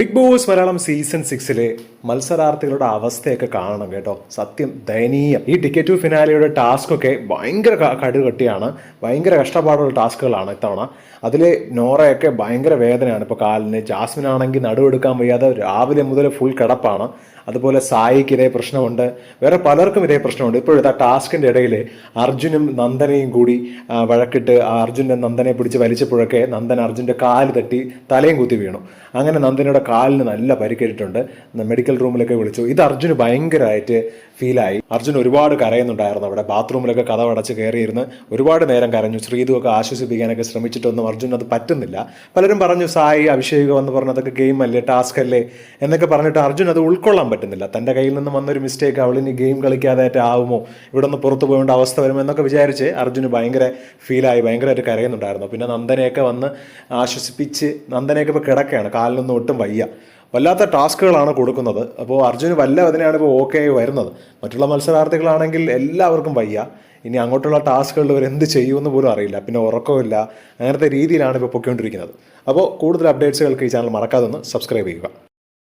Big boss Malayalam season സിക്സിലെ മത്സരാർത്ഥികളുടെ അവസ്ഥയൊക്കെ കാണണം കേട്ടോ. സത്യം ദയനീയം. ഈ ടിക്കറ്റ് ടു ഫിനാലിയുടെ ടാസ്ക് ഒക്കെ ഭയങ്കര കടുകട്ടിയാണ് ഭയങ്കര കഷ്ടപ്പാടുള്ള ടാസ്കുകളാണ് ഇത്തവണ. അതിൽ നോറയൊക്കെ ഭയങ്കര വേദനയാണ്. ഇപ്പോൾ കാലിന് ജാസ്മിൻ ആണെങ്കിൽ നടുവെടുക്കാൻ വയ്യാതെ രാവിലെ മുതൽ ഫുൾ കിടപ്പാണ്. അതുപോലെ സായിക്ക് ഇതേ പ്രശ്നമുണ്ട്. വേറെ പലർക്കും ഇതേ പ്രശ്നമുണ്ട്. ഇപ്പോഴത്തെ ആ ടാസ്കിന്റെ ഇടയിൽ അർജുനും നന്ദനയും കൂടി വഴക്കിട്ട് അർജുനെ നന്ദനെ പിടിച്ച് വലിച്ചപ്പോഴൊക്കെ നന്ദൻ അർജുന്റെ കാൽ തട്ടി തലയും കുത്തി വീണു. അങ്ങനെ നന്ദനയുടെ കാലിന് നല്ല പരിക്കേറ്റിട്ടുണ്ട്. മെഡിക്കൽ റൂമിലൊക്കെ വിളിച്ചു. ഇത് അർജുന് ഭയങ്കരമായിട്ട് ഫീലായി അർജുൻ ഒരുപാട് കരയുന്നുണ്ടായിരുന്നു അവിടെ. ബാത്റൂമിലൊക്കെ കഥ അടച്ച് കയറിയിരുന്ന് ഒരുപാട് നേരം കരഞ്ഞു. ശ്രീതു ഒക്കെ ആശ്വസിപ്പിക്കാനൊക്കെ ശ്രമിച്ചിട്ടൊന്നും അർജുൻ അത് പറ്റുന്നില്ല. പലരും പറഞ്ഞു സായി അഭിഷേകം എന്ന് പറഞ്ഞതൊക്കെ ഗെയിം അല്ലേ ടാസ്ക് അല്ലേ? എന്നൊക്കെ പറഞ്ഞിട്ട് അർജുൻ അത് ഉൾക്കൊള്ളാൻ പറ്റുന്നില്ല. തന്റെ കയ്യിൽ നിന്ന് വന്നൊരു മിസ്റ്റേക്ക് അവളിനി ഗെയിം കളിക്കാതായിട്ട് ആവുമോ? ഇവിടെ നിന്ന് പുറത്തു പോകേണ്ട അവസ്ഥ വരുമോ എന്നൊക്കെ വിചാരിച്ച് അർജുന് ഭയങ്കര ഫീലായി ഭയങ്കരമായിട്ട് കരയുന്നുണ്ടായിരുന്നു. പിന്നെ നന്ദനെയൊക്കെ വന്ന് ആശ്വസിപ്പിച്ച് നന്ദനെയൊക്കെ ഇപ്പോൾ കിടക്കുകയാണ്. കാലിലൊന്നും ഒട്ടും വയ്യ. വല്ലാത്ത ടാസ്കുകളാണ് കൊടുക്കുന്നത്. അപ്പോൾ അർജുന് വല്ല അതിനാണ് ഇപ്പോൾ ഓക്കെ ആയി വരുന്നത്. മറ്റുള്ള മത്സരാർത്ഥികളാണെങ്കിൽ എല്ലാവർക്കും വയ്യ. ഇനി അങ്ങോട്ടുള്ള ടാസ്കുകളിൽ ഇവർ എന്ത് ചെയ്യുമെന്ന് പോലും അറിയില്ല. പിന്നെ ഉറക്കമില്ല അങ്ങനത്തെ രീതിയിലാണ് ഇപ്പോൾ പൊയ്ക്കൊണ്ടിരിക്കുന്നത്. അപ്പോൾ കൂടുതൽ അപ്ഡേറ്റ്സുകൾക്ക് ഈ ചാനൽ മറക്കാതെ ഒന്ന് സബ്സ്ക്രൈബ് ചെയ്യുക.